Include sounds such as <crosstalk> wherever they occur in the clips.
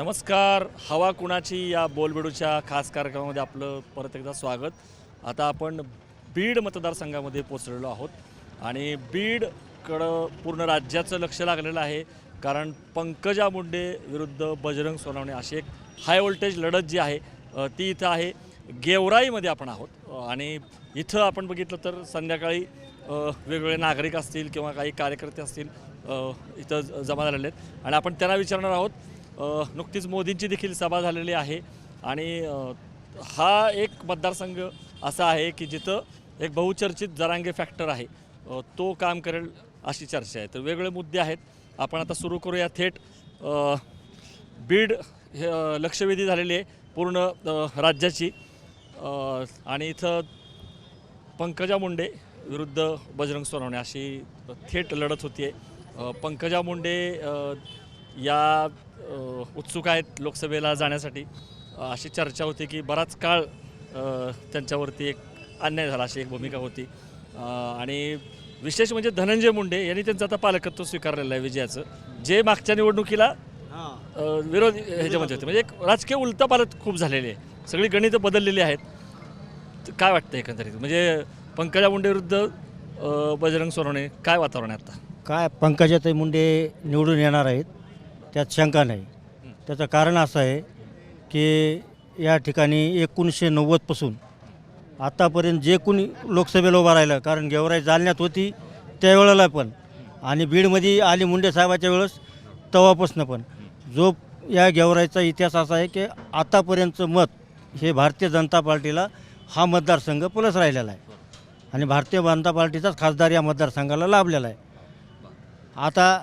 नमस्कार. हवा कुणाची या बोलबेडूच्या खास कार्यक्रमामध्ये आपलं परत एकदा स्वागत. आता आपण बीड मतदारसंघामध्ये पोचलेलो आहोत आणि बीडकडं पूर्ण राज्याचं लक्ष लागलेलं आहे. कारण पंकजा मुंडे विरुद्ध बजरंग सोनावणे अशी एक हाय व्होल्टेज लढत जी आहे ती इथं आहे. गेवराईमध्ये आपण आहोत. आणि इथं आपण बघितलं तर संध्याकाळी वेगवेगळे नागरिक असतील किंवा काही कार्यकर्ते असतील इथं ज- जमा झालेले आहेत. आणि आपण त्यांना विचारणार आहोत नुकतीच मोदींची देखील सभा झालेली आहे. आणि हा एक मतदारसंघ असा आहे की जिथं एक बहुचर्चित जरांगे फॅक्टर आहे. तो काम करेल अशी चर्चा आहे. तर वेगवेगळे मुद्दे आहेत. आपण आता सुरू करूया थेट. बीड हे लक्षवेधी झालेली आहे पूर्ण राज्याची. आणि इथं पंकजा मुंडे विरुद्ध बजरंग सोनवणे अशी थेट लढत होती आहे पंकजा मुंडे या उत्सुक आहेत लोकसभेला जाण्यासाठी. अशी चर्चा होती की बराच काळ त्यांच्यावरती एक अन्याय झाला अशी एक भूमिका होती. आणि विशेष म्हणजे धनंजय मुंडे यांनी त्यांचं आता पालकत्व स्वीकारलेलं आहे विजयाचं. जे मागच्या निवडणुकीला विरोध ह्याच्यामध्ये होते. म्हणजे एक राजकीय उलटापालट खूप झालेली आहे. सगळी गणितं बदललेली आहेत. तर काय वाटतं एकंदरीत? म्हणजे पंकजा मुंडे विरुद्ध बजरंग सोनवणे काय वातावरण आहे आता? काय पंकजाताई मुंडे निवडून येणार आहेत. त्यात शंका नाही. त्याचं कारण असं आहे की या ठिकाणी एकोणीसशे नव्वदपासून आत्तापर्यंत जे कोणी लोकसभेला उभं राहिलं कारण गेवराई जालन्यात होती त्यावेळेला पण आणि बीडमध्ये आली मुंडे साहेबाच्या वेळेस तेव्हापासून पण. जो या गेवराईचा इतिहास असा आहे की आतापर्यंतचं मत हे भारतीय जनता पार्टीला हा मतदारसंघ प्लस राहिलेला आहे. आणि भारतीय जनता पार्टीचाच खासदार या मतदारसंघाला लाभलेला आहे. आता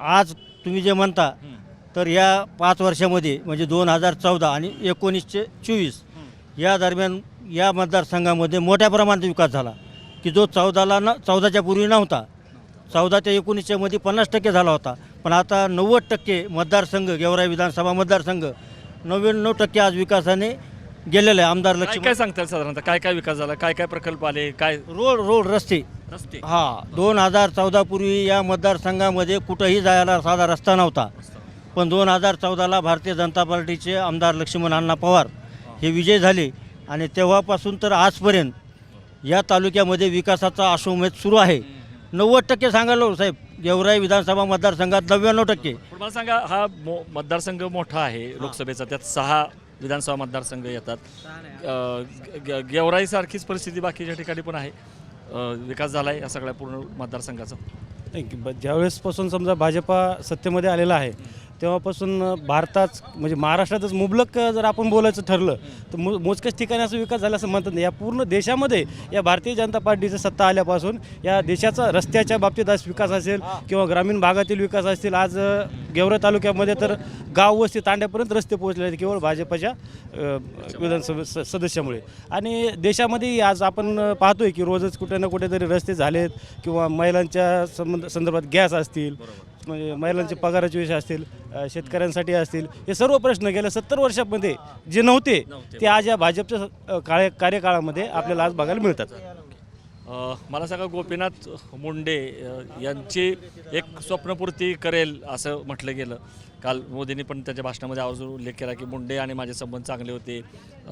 आज तुम्ही जे म्हणता तर या पाच वर्षामध्ये म्हणजे दोन हजार चौदा आणि एकोणीसशे चोवीस या दरम्यान या मतदारसंघामध्ये मोठ्या प्रमाणात विकास झाला. की जो चौदाला न चौदाच्या पूर्वी नव्हता चौदा ते एकोणीसशेमध्ये पन्नास टक्के झाला होता. पण आता नव्वद टक्के मतदारसंघ गेवराई विधानसभा मतदारसंघ नव्याण्णव टक्के आज विकासाने गेलेला आहे आमदार काय लक्ष्मण. काय सांगताल साधारणतः? काय काय विकास झाला? काय काय प्रकल्प आले? काय रोड रोड रस्ते. रस्ते. हा दोन हजार चौदा पूर्वी या मतदारसंघामध्ये कुठंही जायला साधा रस्ता नव्हता. पण दोन हजार चौदाला भारतीय जनता पार्टीचे आमदार लक्ष्मण अण्णा पवार हे विजय झाले आणि तेव्हापासून तर आजपर्यंत या तालुक्यामध्ये विकासाचा अश्वमेध सुरू आहे. नव्वद टक्के सांगायला साहेब. गेवराई विधानसभा मतदारसंघात नव्याण्णव टक्के. पण मला सांगा हा मो मतदारसंघ मोठा आहे लोकसभेचा. त्यात सहा विधानसभा मतदारसंघ येतात. गे- गेवराईसारखीच परिस्थिती बाकीच्या ठिकाणी पण आहे. अ, विकास झाला आहे या सगळ्या पूर्ण मतदारसंघाचा. नाही की ब- ज्यावेळेसपासून समजा भाजपा सत्तेमध्ये आलेला आहे तेव्हापासून भारतात म्हणजे महाराष्ट्रातच मुबलक जर आपण बोलायचं ठरलं तर मो मोजक्याच ठिकाणी असं विकास झाला असं म्हणतात नाही. या पूर्ण देशामध्ये या भारतीय जनता पार्टीचं सत्ता आल्यापासून या देशाचा रस्त्याच्या बाबतीत आज विकास असेल किंवा ग्रामीण भागातील विकास असतील आज गेवरा तालुक्यामध्ये तर गाव वस्ती तांड्यापर्यंत रस्ते पोहोचले आहेत केवळ भाजपच्या विधानसभा स- सदस्यामुळे. आणि देशामध्ये आज आपण पाहतोय की रोजच कुठे ना कुठेतरी रस्ते झालेत किंवा महिलांच्या संबंध संदर्भात गॅस असतील म्हणजे महिलांचे पगाराचे विषय असतील अ, शेतकऱ्यांसाठी असतील हे सर्व प्रश्न गेल्या सत्तर वर्षामध्ये जे नव्हते ते आज या भाजपच्या अ, काळे कार्यकाळामध्ये आपल्याला आज बघायला मिळतात. अ, मला सांगा गोपीनाथ मुंडे अ, यांची एक स्वप्नपूर्ती करेल असं म्हटलं गेलं. काल मोदींनी पण त्यांच्या भाषणामध्ये आवर्जून उल्लेख केला की मुंडे आणि माझे संबंध चांगले होते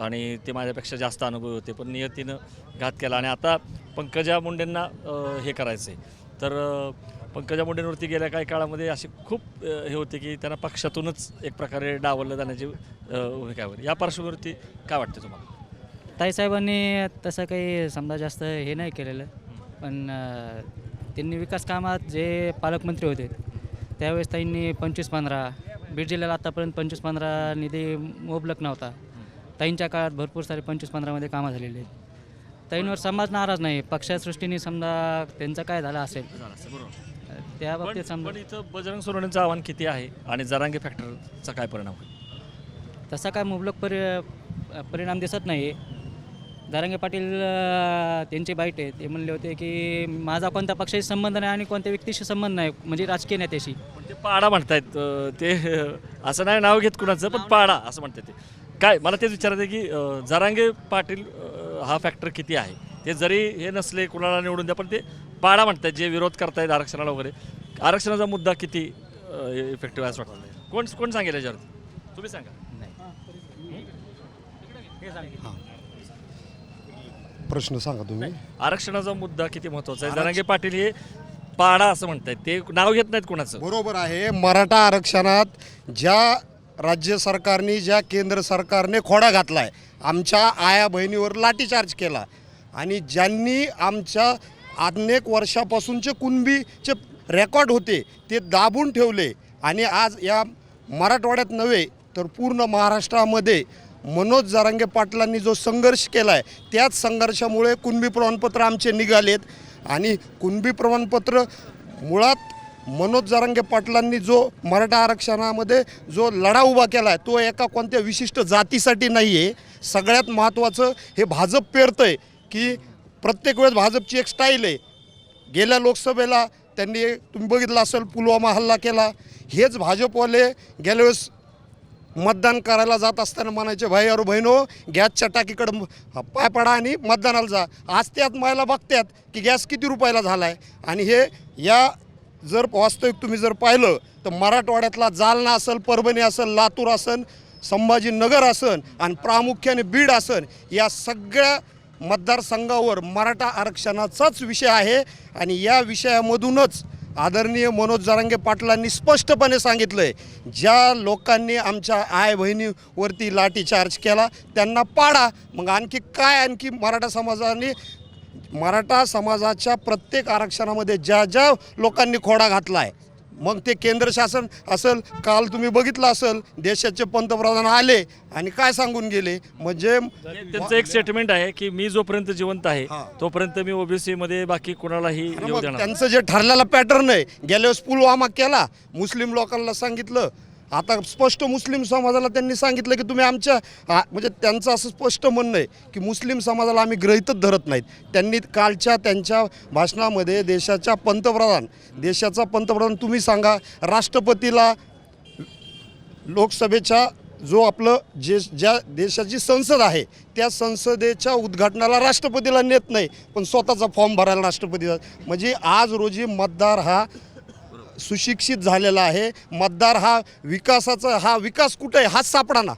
आणि ते माझ्यापेक्षा जास्त अनुभवी होते पण नियतीनं घात केला. आणि आता पंकजा मुंडेंना अ, हे करायचं आहे तर अ, पंकजा मुंडेंवरती गेल्या काही काळामध्ये अशी खूप हे होते की त्यांना पक्षातूनच एक प्रकारे डावललं जाण्याची अ, भूमिका आहे. या पार्श्वभूमीवरती काय वाटतं तुम्हाला? ताईसाहेबांनी तसं काही समजा जास्त हे नाही केलेलं. पण त्यांनी विकास कामात जे पालकमंत्री होते त्यावेळेस ताईंनी पंचवीस पंधरा बीड जिल्ह्याला आतापर्यंत पंचवीस पंधरा निधी मुबलक नव्हता. ताईंच्या काळात भरपूर सारे पंचवीस पंधरामध्ये कामं झालेली आहेत. ताईंवर समाज नाराज नाही. पक्षासृष्टीने समजा त्यांचं काय झालं असेल. असं त्या बाबतीत समजा पण इथं बजरंग सोनवणेंचं आव्हान किती आहे? आणि जरांगे फॅक्टरचा काय परिणाम होईल? तसा काय मुबलक परि परिणाम दिसत नाही दारंगे पाटील अं, त्यांचे बाईट आहे. ते म्हणले होते की माझा कोणत्या पक्षाशी संबंध नाही आणि कोणत्या व्यक्तीशी संबंध नाही म्हणजे राजकीय नेत्याशी. पण ते पाडा म्हणतायत अं, ते अं, असं नाही नाव घेत कुणाचं पण पाडा असं म्हणतात ते. काय मला तेच विचारायचं आहे की अं, जरांगे पाटील अं, हा फॅक्टर किती आहे? ते जरी हे नसले कुणाला निवडून द्या पण ते पाडा म्हणतात जे विरोध करतायत आरक्षणाला वगैरे आरक्षणाचा मुद्दा किती इफेक्टिव्ह आहे असं वाटतं? कोण कोण सांगेल याच्यावरती तुम्ही सांगा. प्रश्न सांगा तुम्ही. आरक्षणाचा मुद्दा किती महत्त्वाचा आहे? जरांगे पाटील हे पाडा असं म्हणतायत. ते नाव घेत नाहीत कोणाचं? बरोबर आहे. मराठा आरक्षणात ज्या राज्य सरकारने ज्या केंद्र सरकारने खोडा घातलाय आमच्या आया बहिणीवर लाठीचार्ज केला. आणि ज्यांनी आमच्या अनेक वर्षापासूनचे कुणबीचे रेकॉर्ड होते ते दाबून ठेवले. आणि आज या मराठवाड्यात नव्हे तर पूर्ण महाराष्ट्रामध्ये मनोज जारांगे पाटलांनी जो संघर्ष केला आहे त्याच संघर्षामुळे कुणबी प्रमाणपत्र आमचे निघालेत. आणि कुणबी प्रमाणपत्र मुळात मनोज जारांगे पाटलांनी जो मराठा आरक्षणामध्ये जो लढा उभा केला आहे तो एका कोणत्या विशिष्ट जातीसाठी नाही आहे सगळ्यात महत्त्वाचं हे भाजप पेरतं आहे की प्रत्येक वेळेस भाजपची एक स्टाईल आहे. गेल्या लोकसभेला त्यांनी तुम्ही बघितलं असेल पुलवामा हल्ला केला. हेच भाजपवाले गेल्या वेळेस मतदान करायला जात असताना म्हणायचे भाई अरे बहिणो गॅसच्या टाकीकडं पाय पडा आणि मतदानाला जा. आज त्यात महिला बघतात की गॅस किती रुपयाला झाला आहे आणि हे या जर वास्तविक तुम्ही जर पाहिलं तर मराठवाड्यातला जालना असेल परभणी असेल लातूर असेल संभाजीनगर असन आणि प्रामुख्याने बीड असन या सगळ्या मतदारसंघावर मराठा आरक्षणाचाच विषय आहे आणि या विषयामधूनच आदरणीय मनोज जरांगे पाटलांनी स्पष्टपणे सांगितलं आहे ज्या लोकांनी आमच्या आय बहिणीवरती लाठीचार्ज केला त्यांना पाडा. मग आणखी काय आणखी मराठा समाजाने मराठा समाजाच्या प्रत्येक आरक्षणामध्ये ज्या ज्या लोकांनी खोडा घातला आहे मग ते केंद्र शासन असेल काल तुम्ही बघितलं असेल देशाचे पंतप्रधान आले आणि काय सांगून गेले म्हणजे त्यांचं एक स्टेटमेंट आहे की मी जोपर्यंत जिवंत आहे. तोपर्यंत मी ओबीसी मध्ये बाकी कोणालाही त्यांचं जे ठरलेला पॅटर्न आहे गेल्या वेळेस पुलवामा केला मुस्लिम लोकांना सांगितलं आता स्पष्ट मुस्लिम समाजाला त्यांनी सांगितलं की तुम्ही आमच्या म्हणजे त्यांचं असं स्पष्ट म्हणणं आहे की मुस्लिम समाजाला आम्ही ग्रहितच धरत नाहीत. त्यांनी कालच्या त्यांच्या भाषणामध्ये देशाच्या पंतप्रधान देशाचा पंतप्रधान तुम्ही सांगा राष्ट्रपतीला लोकसभेच्या जो आपलं जे ज्या देशाची संसद आहे त्या संसदेच्या उद्घाटनाला राष्ट्रपतीला नेत नाही पण स्वतःचा फॉर्म भरायला राष्ट्रपती म्हणजे आज रोजी मतदार हा सुशिक्षित झालेला आहे. मतदार हा विकासाचा हा विकास कुठे आहे हाच सापडा ना.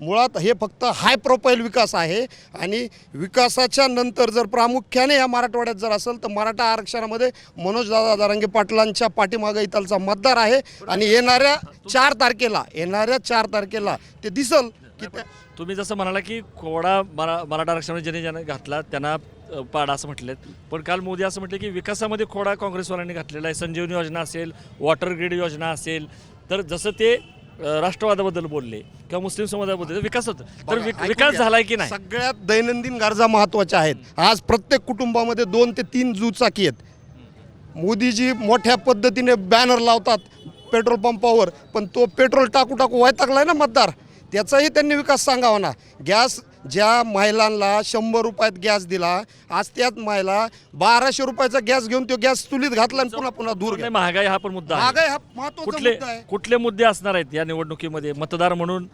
मुळात हे फक्त हाय प्रोफाईल विकास आहे आणि विकासाच्या नंतर जर प्रामुख्याने या मराठवाड्यात जर असेल तर मराठा आरक्षणामध्ये मनोजदादा दारांगे पाटलांच्या पाठीमागे इथलचा मतदार आहे आणि येणाऱ्या चार तारखेला येणाऱ्या चार तारखेला ते दिसल की तुम्ही जसं म्हणाला की कोडा मरा मराठा आरक्षणामध्ये ज्याने ज्यांना घातला त्यांना पाडा असं म्हटलेत. पण काल मोदी असं म्हटले की विकासामध्ये खोडा काँग्रेसवाल्यांनी घातलेला आहे. संजीवनी योजना असेल वॉटर ग्रीड योजना असेल. तर जसं ते राष्ट्रवादाबद्दल बोलले किंवा मुस्लिम समाजाबद्दल विकास होतं. तर विक- विकास. झालाय की नाही? सगळ्यात दैनंदिन गरजा महत्त्वाच्या आहेत. आज प्रत्येक कुटुंबामध्ये दोन ते तीन दुचाकी आहेत. मोदीजी मोठ्या पद्धतीने बॅनर लावतात पेट्रोल पंपावर पण तो पेट्रोल टाकू टाकू वैतागलाय ना मतदार. त्याचाही त्यांनी विकास सांगावा ना. गॅस ज्या महिलांना शंभर रुपयात गॅस दिला आज त्याच महिला बाराशे रुपयाचा गॅस घेऊन तो गॅस चुलीत घातला आणि पुन्हा पुन्हा दूर गेला. महागाई हा पण मुद्दा आहे. महागाई हा महत्त्वाचा कुठले मुद्दा आहे. कुठले मुद्दे असणार आहेत या निवडणुकीमध्ये? मतदार म्हणून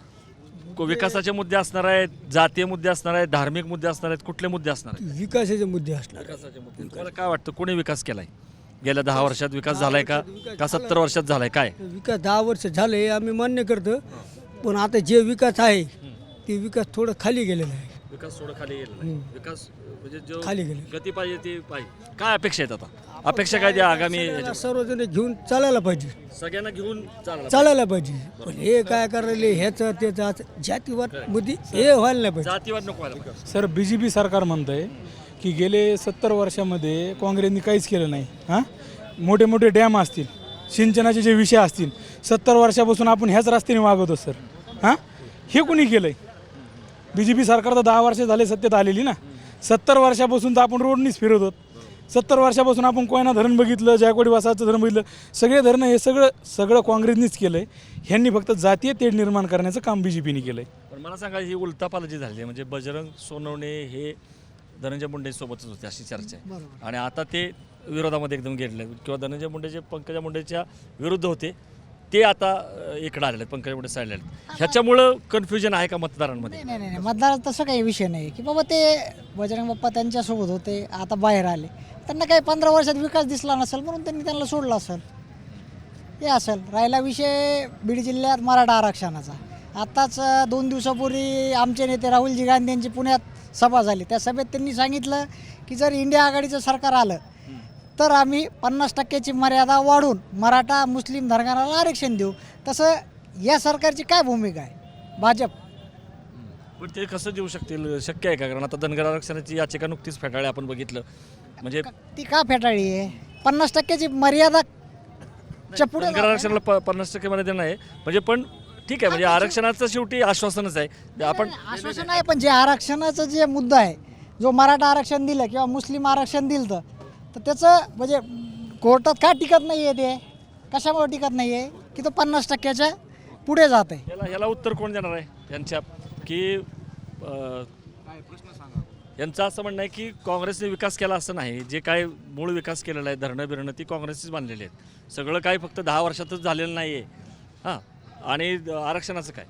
को- विकासाचे मुद्दे असणार आहेत जातीय मुद्दे असणार आहेत धार्मिक मुद्दे असणार आहेत कुठले मुद्दे असणार आहेत? विकासाचे मुद्दे असणार विकासाचे मुद्दे. तुम्हाला काय वाटतं कोणी विकास केलाय? गेल्या दहा वर्षात विकास झालाय का? का सत्तर वर्षात झालाय? काय? विकास दहा वर्ष झाले आम्ही मान्य करतो. पण आता जे विकास आहे ते विकास थोडं खाली गेलेला आहे. विकास थोडं खाली गेला नाही. विकास म्हणजे जो खाली गेले. गती पाहिजे ती पाहिजे. काय अपेक्षा आहेत आता? अपेक्षा काय द्या आगामी याच्यात? सर्वजण घेऊन चालायला पाहिजे. सगळ्यांना घेऊन चालला चालायला पाहिजे. पण हे काय करायले ह्याचं त्याचं असं जातीवाद मुद्दे हे व्हायला नाही पाहिजे. जातीवाद नको व्हायला पाहिजे. सर बी जे पी सरकार म्हणतं आहे की गेले सत्तर वर्षामध्ये काँग्रेसनी काहीच केलं नाही. हां? मोठे मोठे डॅम असतील सिंचनाचे जे विषय असतील सत्तर वर्षापासून आपण ह्याच रस्त्याने वागवतो सर. हां? हे कोणी केलं आहे बी जे पी सरकार तर दहा वर्ष झाले सत्तेत आलेली ना. सत्तर वर्षापासून तर आपण रोडनीच फिरत होत. सत्तर वर्षापासून आपण कोयना धरण बघितलं जायकवाडी वासाचं धरण बघितलं. सगळे धरणं हे सगळं सगळं काँग्रेसनीच केलं आहे ह्यांनी फक्त जातीय तेढ निर्माण करण्याचं काम बी जे पीने केलं आहे पण मला सांगा ही उलटापालट जी झाली आहे, म्हणजे बजरंग सोनवणे हे धनंजय मुंडे सोबतच होते अशी चर्चा आहे. आणि आता ते विरोधामध्ये एकदम गेलेले. किंवा धनंजय मुंडे जे पंकजा मुंडेच्या विरुद्ध होते ते आता इकडे आलेले आहेत पंकजा मुंडे साईडला आहेत. ह्याच्यामुळं कन्फ्युजन आहे का मतदारांमध्ये? नाही नाही नाही मतदारात तसं काही विषय नाही की बाबा ते बजरंग बाप्पा त्यांच्यासोबत होते आता बाहेर आले. त्यांना काही पंधरा वर्षात विकास दिसला नसेल म्हणून त्यांनी त्यांना सोडलं असेल. हे असेल. राहिला विषय बीड जिल्ह्यात मराठा आरक्षणाचा. आत्ताच दोन दिवसापूर्वी आमचे नेते राहुलजी गांधी यांची पुण्यात सभा झाली. त्या सभेत त्यांनी सांगितलं की जर इंडिया आघाडीचं सरकार आलं तर आम्ही पन्नास टक्क्याची मर्यादा वाढून मराठा मुस्लिम धर्माला आरक्षण देऊ. तसं या सरकारची काय भूमिका आहे? भाजप. पण ते कसं देऊ शकतील? शक्य आहे का? कारण आता धनगर आरक्षणाची याचिका नुकतीच फेटाळली आपण बघितलं. म्हणजे ती का फेटाळली आहे? पन्नास टक्क्याची मर्यादा च्या पुढे धनगर आरक्षणाला प पन्नास टक्के मध्ये नाही. म्हणजे पण ठीक आहे म्हणजे आरक्षणाचं शेवटी आश्वासनच आहे. आपण आश्वासन आहे पण जे आरक्षणाचं जे मुद्दा आहे जो मराठा आरक्षण दिलं किंवा मुस्लिम आरक्षण दिलं तर तर त्याचं म्हणजे कोर्टात का टिकत नाही आहे ते? कशामुळे टिकत नाही आहे की तो पन्नास टक्क्याच्या पुढे जात आहे याला याला उत्तर कोण देणार आहे? यांच्या की अं, यांचं असं म्हणणं आहे की काँग्रेसने विकास केला असं नाही. जे काय मूळ विकास केलेला आहे धरणं बिरणं ती काँग्रेसचीच बांधलेली आहेत. सगळं काय फक्त दहा वर्षातच झालेलं नाही आहे हां. आणि आरक्षणाचं काय?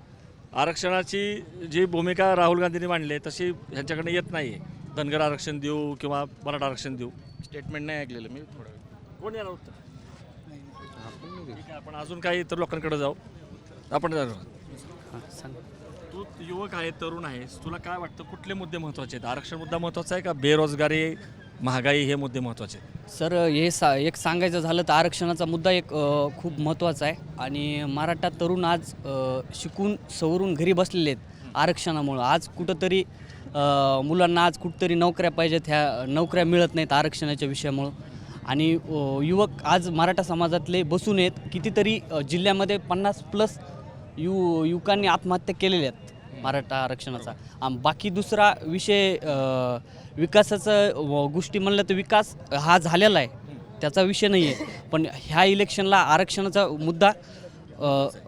आरक्षणाची जी भूमिका राहुल गांधींनी मांडली आहे तशी ह्यांच्याकडनं येत नाही आहे धनगर आरक्षण देऊ किंवा मराठा आरक्षण देऊ? स्टेटमेंट नाही ऐकलेलं मी थोडं कोण येणार उत्तर? ठीक आहे आपण अजून काही इतर लोकांकडे जाऊ. आपण जाऊ तू युवक आहे तरुण आहेस तुला काय वाटतं कुठले मुद्दे महत्त्वाचे आहेत? आरक्षण मुद्दा महत्त्वाचा आहे का बेरोजगारी महागाई हे मुद्दे महत्त्वाचे आहेत? सर हे सा एक सांगायचं झालं तर आरक्षणाचा मुद्दा एक अ, खूप महत्त्वाचा आहे. आणि मराठा तरुण आज अ, शिकून सवरून घरी बसलेले आहेत आरक्षणामुळं. आज कुठंतरी मुलांना आज कुठंतरी नोकऱ्या पाहिजेत ह्या नोकऱ्या मिळत नाहीत आरक्षणाच्या विषयामुळं. आणि युवक आज मराठा समाजातले बसून आहेत कितीतरी जिल्ह्यामध्ये पन्नास प्लस यु युवकांनी आत्महत्या केलेल्या आहेत मराठा आरक्षणाचा. बाकी दुसरा विषय विकासाचं व गोष्टी म्हणलं तर विकास हा झालेला आहे त्याचा विषय नाही आहे पण ह्या इलेक्शनला आरक्षणाचा मुद्दा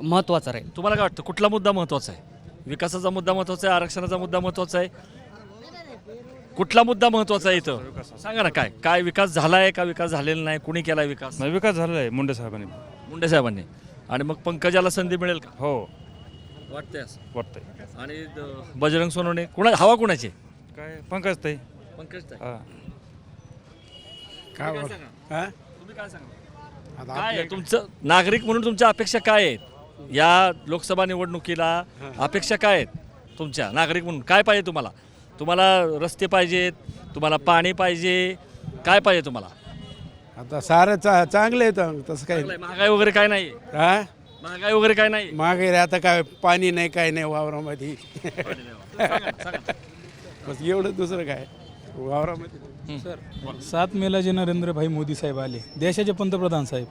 महत्त्वाचा राहील. तुम्हाला काय वाटतं कुठला मुद्दा महत्त्वाचा आहे? विकासाचा मुद्दा महत्त्वाचा आहे आरक्षणाचा मुद्दा महत्त्वाचा आहे? कुठला मुद्दा महत्त्वाचा आहे इथं? सांगा ना काय काय विकास झाला आहे का विकास झालेला नाही? कुणी केला विकास? नाही विकास झालेला आहे मुंडे साहेबांनी. मुंडे साहेबांनी. आणि मग पंकजाला संधी मिळेल का? हो. वाटतंय असं. वाटतंय. आणि द- बजरंग सोनवणे कुणा हवा कुणाची? काय पंकज ताई. पंकज काय तुम्ही काय सांगा? काय आहे तुमचं नागरिक म्हणून तुमच्या अपेक्षा काय आहेत? या लोकसभा निवडणुकीला अपेक्षा काय आहेत तुमच्या नागरिक म्हणून? काय पाहिजे तुम्हाला? तुम्हाला रस्ते पाहिजेत तुम्हाला पाणी पाहिजे काय पाहिजे तुम्हाला? आता सारं चा चांगलं आहे तर तसं काही आहे. महागाई वगैरे काय नाही हा? महागाई वगैरे काय नाही मागे आता काय पाणी नाही काय नाही वावरामध्ये. बस एवढं दुसरं काय? वावरामध्ये. सर सात मेला जे नरेंद्रभाई मोदी साहेब आले देशाचे पंतप्रधान साहेब.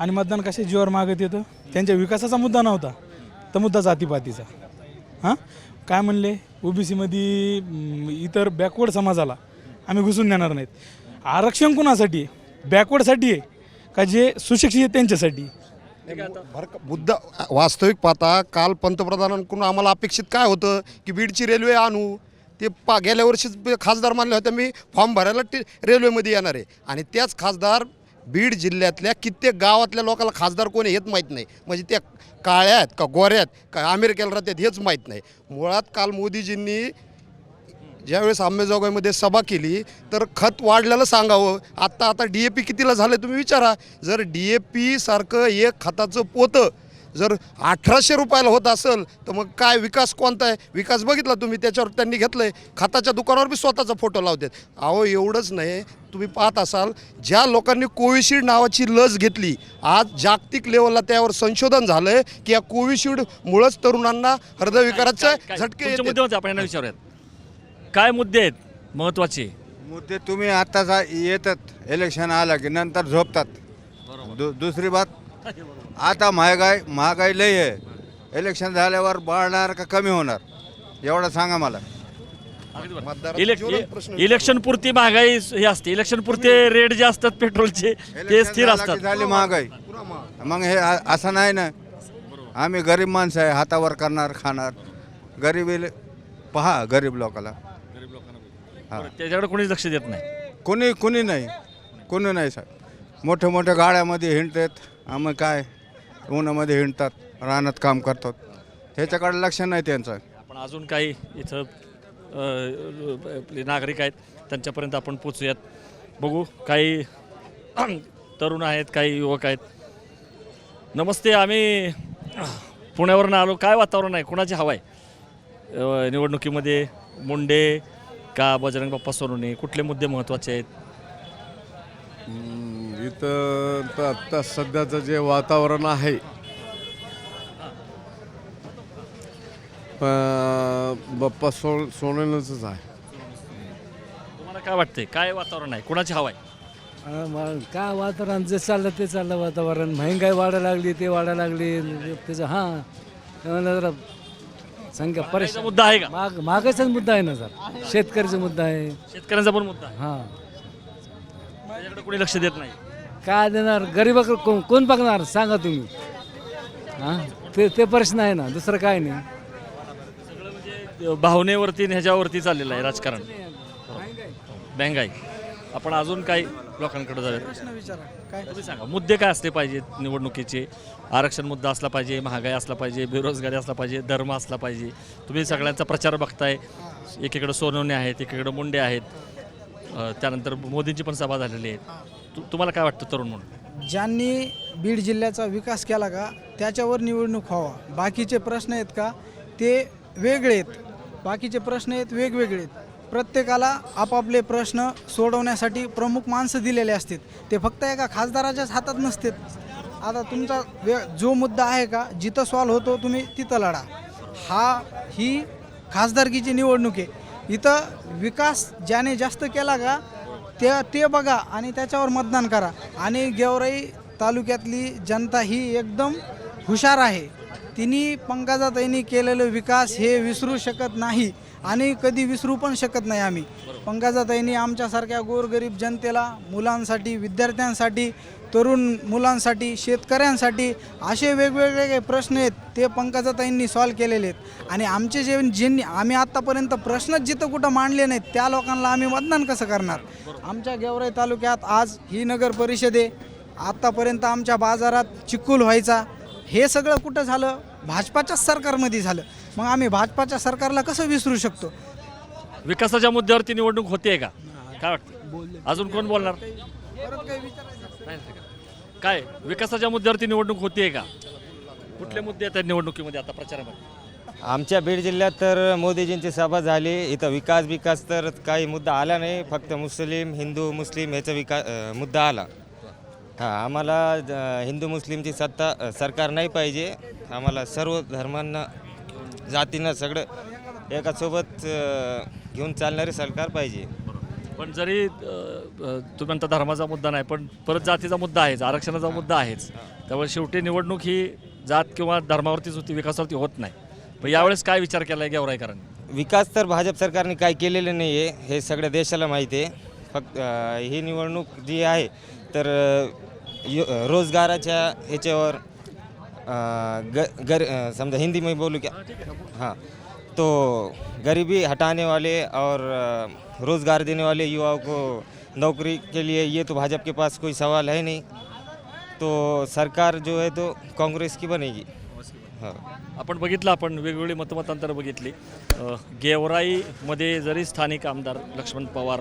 आणि मतदान कशा जीवावर मागत येतं? त्यांच्या विकासाचा मुद्दा नव्हता. तर मुद्दा जातीपातीचा. हां? काय म्हणले? ओबीसीमध्ये इतर बॅकवर्ड समाजाला आम्ही घुसून देणार नाहीत. आरक्षण कुणासाठी बॅकवर्डसाठी आहे का जे सुशिक्षित आहेत त्यांच्यासाठी? भरक मुद्दा वास्तविक पाहता काल पंतप्रधानांकडून आम्हाला अपेक्षित काय होतं की बीडची रेल्वे आणू? ते पा गेल्या वर्षीच खासदार मानले होते मी फॉर्म भरायला टी रेल्वेमध्ये येणार आहे. आणि त्याच खासदार बीड जिल्ह्यातल्या कित्येक गावातल्या लोकांना खासदार कोणी हेच माहीत नाही. म्हणजे त्या काळ्या आहेत का गोऱ्या आहेत का अमेरिकेला राहतात हेच माहीत नाही. मुळात काल मोदीजींनी ज्यावेळेस अंबेजोगाईमध्ये सभा केली तर खत वाढल्याला सांगावं. आत्ता आता डी ए पी कितीला झालं तुम्ही विचारा. जर डी ए पी सारखं एक खताचं पोतं जर अठराशे रुपयाला होत असेल तर मग काय विकास कोणता आहे? विकास बघितला तुम्ही त्याच्यावर त्यांनी घेतलं आहे खताच्या दुकानावर बी स्वतःचा फोटो लावतात. अहो एवढंच नाही. तुम्ही पाहत असाल ज्या लोकांनी कोविशिल्ड नावाची लस घेतली आज जागतिक लेवलला त्यावर संशोधन झालं आहे की या कोविशिल्डमुळंच तरुणांना हृदयविकाराचे झटके. मुद्दे आपण विचारूयात. काय मुद्दे आहेत? महत्त्वाचे. मुद्दे तुम्ही आत्ताच येतात. इलेक्शन आलं की नंतर झोपतात. दु दुसरी बात आता महागाई महागाई लई आहे. इलेक्शन झाल्यावर वाढणार का कमी होणार? एवढं सांगा मला. इलेक्शन पुरती महागाई हे असते. इलेक्शन पुरते रेट जे असतात पेट्रोलचे ते स्थिर असतात. झाली महागाई. मग हे असं नाही ना. आम्ही गरीब माणसं आहे हातावर करणार खाणार. गरिबी पहा गरीब लोकाला. त्याच्याकडे कोणीच लक्ष देत नाही. कोणी कोणी नाही. कोणी नाही साहेब. मोठ्या मोठ्या गाड्यामध्ये हिंडतात. आम्ही काय उन्हामध्ये हिंडतात रानात काम करतात. ह्याच्याकडे लक्ष नाही त्यांचं. आपण अजून काही इथं अ, आपले नागरिक आहेत त्यांच्यापर्यंत आपण पोचूयात बघू काही <clears throat> तरुण आहेत काही युवक आहेत. नमस्ते आम्ही पुण्यावरून आलो. काय वातावरण आहे? कुणाची हवा आहे? अ, निवडणुकीमध्ये मुंडे का बजरंग बाप्पा सोनवणे? कुठले मुद्दे महत्त्वाचे आहेत? तर आत्ता सध्याचं जे वातावरण आहे प- बाप्पा सो सोनेलच आहे. तुम्हाला काय वाटतंय? काय वातावरण आहे? कुणाची हवा आहे? काय वातावरण? जे चाललं ते चाललं वातावरण. महागाई वाढायला लागली ते वाढायला लागली. त्याचं हां. त्यामुळे जरा संख्या परेशान. मुद्दा आहे का? माग मागाचाच मुद्दा आहे ना सर शेतकऱ्याचा मुद्दा आहे. शेतकऱ्यांचा पण मुद्दा आहे. हां. त्याच्याकडे कोणी लक्ष देत नाही. काय देणार? गरीबाकडे कोण कोण बघणार? सांगा तुम्ही. हां? ते ते प्रश्न आहे ना दुसरं काय नाही. सगळं म्हणजे भावनेवरती आणि ह्याच्यावरती चाललेलं आहे राजकारण. महंगाई आपण अजून काही लोकांकडे जाऊया तुम्ही सांगा. मुद्दे काय असले पाहिजेत निवडणुकीचे? आरक्षण मुद्दा असला पाहिजे महागाई असला पाहिजे बेरोजगारी असला पाहिजे धर्म असला पाहिजे. तुम्ही सगळ्यांचा प्रचार बघताय. एकीकडे सोनवणे आहेत एकीकडे मुंडे आहेत. अ, त्यानंतर मोदींची पण सभा झालेली आहे. तु- तुम्हाला काय वाटतं तरुण म्हणून? ज्यांनी बीड जिल्ह्याचा विकास केला का त्याच्यावर निवडणूक व्हावा. बाकीचे प्रश्न आहेत का ते वेगळे आहेत. बाकीचे प्रश्न आहेत वेगवेगळे आहेत. प्रत्येकाला आपापले प्रश्न सोडवण्यासाठी प्रमुख माणसं दिलेले असतात. ते फक्त एका खासदाराच्याच हातात नसतात. आता तुमचा वे जो मुद्दा आहे का जिथं सॉल्व होतो तुम्ही तिथं लढा. हा ही खासदारकीची निवडणूक आहे. इथं विकास ज्याने जास्त केला का ते ते बघा आणि त्याच्यावर मतदान करा. आणि गेवराई तालुक्यातली जनता ही एकदम हुशार आहे. तिने पंकजाताईंनी केलेलं विकास हे विसरू शकत नाही आणि कधी विसरू पण शकत नाही आम्ही. पंकजाताईंनी आमच्यासारख्या गोरगरीब जनतेला मुलांसाठी विद्यार्थ्यांसाठी तरुण मुलांसाठी शेतकऱ्यांसाठी असे वेगवेगळे प्रश्न आहेत ते पंकजाताईंनी सॉल्व केलेले आहेत. आणि आमचे जे ज्यांनी आम्ही आत्तापर्यंत प्रश्नच जिथं कुठं मांडले नाहीत त्या लोकांना आम्ही मतदान कसं करणार? आमच्या गेवराई तालुक्यात आज ही नगर परिषद आहे. आत्तापर्यंत आमच्या बाजारात चिक्कुल व्हायचा. हे सगळं कुठं झालं? भाजपाच्याच सरकारमध्ये झालं. मग आम्ही भाजपाच्या सरकारला कसं विसरू शकतो? विकासाच्या मुद्द्यावरती निवडणूक होते का? काय वाटतं? अजून कोण बोलणार? नाही का? काय विकासाच्या मुद्द्यावरती निवडणूक होतीये का? कुठले मुद्दे आहेत निवडणुकीमध्ये आता प्रचारामध्ये? आमच्या बीड जिल्ह्यात तर मोदीजींची सभा झाली. इथं विकास विकास तर काही मुद्दा आला नाही. फक्त मुस्लिम हिंदू मुस्लिम ह्याचा विकास मुद्दा आला. हां आम्हाला ज हिंदू मुस्लिमची सत्ता अ, सरकार नाही पाहिजे. आम्हाला सर्व धर्मांना जातींना सगळं एकासोबत अ, घेऊन चालणारे सरकार पाहिजे. पण जरी तुम्ही म्हणता धर्माचा मुद्दा नाही पण परत जातीचा मुद्दा आहेच आरक्षणाचा मुद्दा आहेच. त्यामुळे शेवटी निवडणूक ही जात किंवा धर्मावरतीच होती विकासावरती होत नाही. पण यावेळेस काय विचार केला आहे गेवराईकरांनी? विकास तर भाजप सरकारने काही केलेलं नाही आहे हे सगळ्या देशाला माहिती आहे. फक्त ही निवडणूक जी आहे तर यो- रोजगाराच्या ह्याच्यावर ग गर समजा हिंदी में बोलूँ क्या हाँ तो गरीबी हटाने वाले और रोज़गार देने वाले युवाओं को नौकरी के लिए ये तो भाजपा के पास कोई सवाल है नहीं। तो सरकार जो है तो कांग्रेस की बनेगी। हां। आपण बघितलं आपण वेगवेगळी मतमतांतर बघितली. अ, गेवराईमध्ये जरी स्थानिक आमदार लक्ष्मण पवार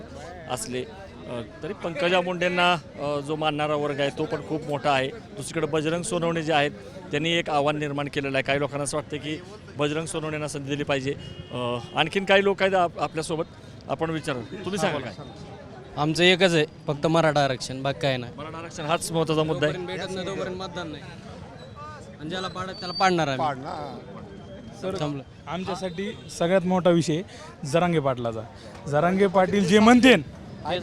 असले अ, तरी पंकजा मुंडेंना अ, जो मानणारा वर्ग आहे तो पण खूप मोठा आहे. दुसरीकडे बजरंग सोनवणे जे आहेत त्यांनी एक आव्हान निर्माण केलेलं आहे. काही लोकांना असं वाटतं की बजरंग सोनवणेंना संधी दिली पाहिजे. अ, आणखीन काही लोक आहेत आप- आपल्यासोबत. आपण विचारू. तुम्ही सांगाल काय? आमचं एकच आहे फक्त मराठा आरक्षण बाकी काय नाही. मराठा आरक्षण हाच महत्त्वाचा मुद्दा आहे. भेटत नाही तोपर्यंत मतदान नाही. आणि ज्याला पाडत त्याला पाडणार आम्ही. थांबलं. आमच्यासाठी सगळ्यात मोठा विषय जरांगे पाटलाचा. जरांगे पाटील जे म्हणतेन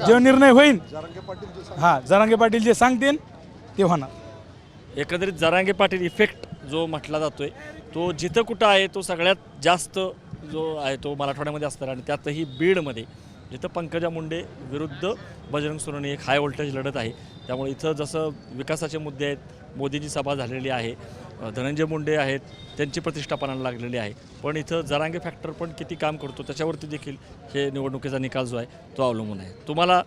जे निर्णय होईल हा जरांगे पाटील जे सांगतेन ते होणार. एकंदरीत जरांगे पाटील इफेक्ट जो म्हटला जातोय तो जिथं कुठं आहे तो सगळ्यात जास्त जो आहे तो मराठवाड्यामध्ये असणार आणि त्यातही बीडमध्ये जिथं पंकजा मुंडे विरुद्ध बजरंग सोनवणे एक हाय व्होल्टेज लढत आहे. त्यामुळे इथं जसं विकासाचे मुद्दे आहेत मोदींची सभा झालेली आहे धनंजय मुंडे आहेत त्यांची प्रतिष्ठापनाला लागलेली आहे. पण इथं जरांगे फॅक्टर पण किती काम करतो त्याच्यावरती देखील हे निवडणुकीचा निकाल जो आहे तो अवलंबून आहे. तुम्हाला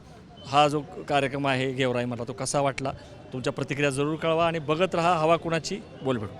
हा जो कार्यक्रम आहे गेवराई मला तो कसा वाटला? तुमच्या प्रतिक्रिया जरूर कळवा आणि बघत राहा हवा कुणाची बोलबेडू